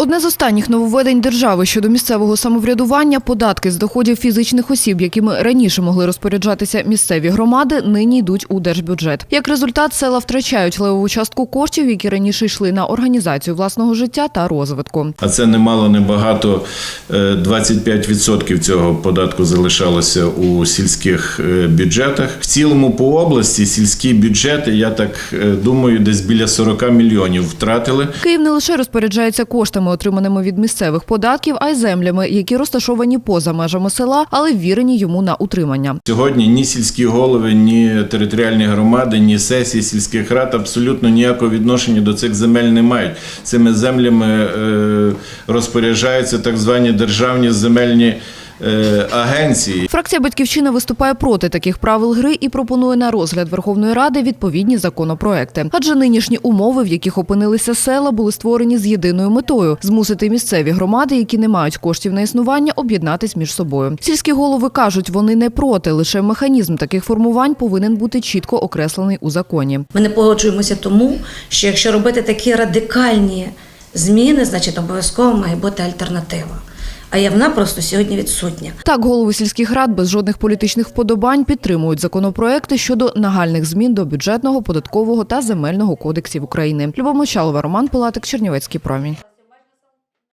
Одне з останніх нововведень держави щодо місцевого самоврядування податки з доходів фізичних осіб, якими раніше могли розпоряджатися місцеві громади, нині йдуть у держбюджет. Як результат, села втрачають левову частку коштів, які раніше йшли на організацію власного життя та розвитку. А це немало небагато. е, 25% цього податку залишалося у сільських е, бюджетах. В цілому по області сільські бюджети, я так е, думаю, десь біля 40 мільйонів втратили. Київ не лише розпоряджається коштами, отриманими від місцевих податків, а й землями, які розташовані поза межами села, але ввірені йому на утримання. Сьогодні ні сільські голови, ні територіальні громади, ні сесії сільських рад абсолютно ніякого відношення до цих земель не мають. Цими землями е, розпоряджаються так звані державні земельні агенції. Фракція Батьківщина виступає проти таких правил гри і пропонує на розгляд Верховної Ради відповідні законопроекти. Адже нинішні умови, в яких опинилися села, були створені з єдиною метою змусити місцеві громади, які не мають коштів на існування, об'єднатись між собою. Сільські голови кажуть, вони не проти, лише механізм таких формувань повинен бути чітко окреслений у законі. Ми не погоджуємося тому, що якщо робити такі радикальні зміни, значить обов'язково має бути альтернатива. А явна просто сьогодні відсутня. Так, голови сільських рад без жодних політичних вподобань підтримують законопроекти щодо нагальних змін до бюджетного, податкового та земельного кодексів України. Любов Мочалова, Роман Пилатик, Чернівецький промінь.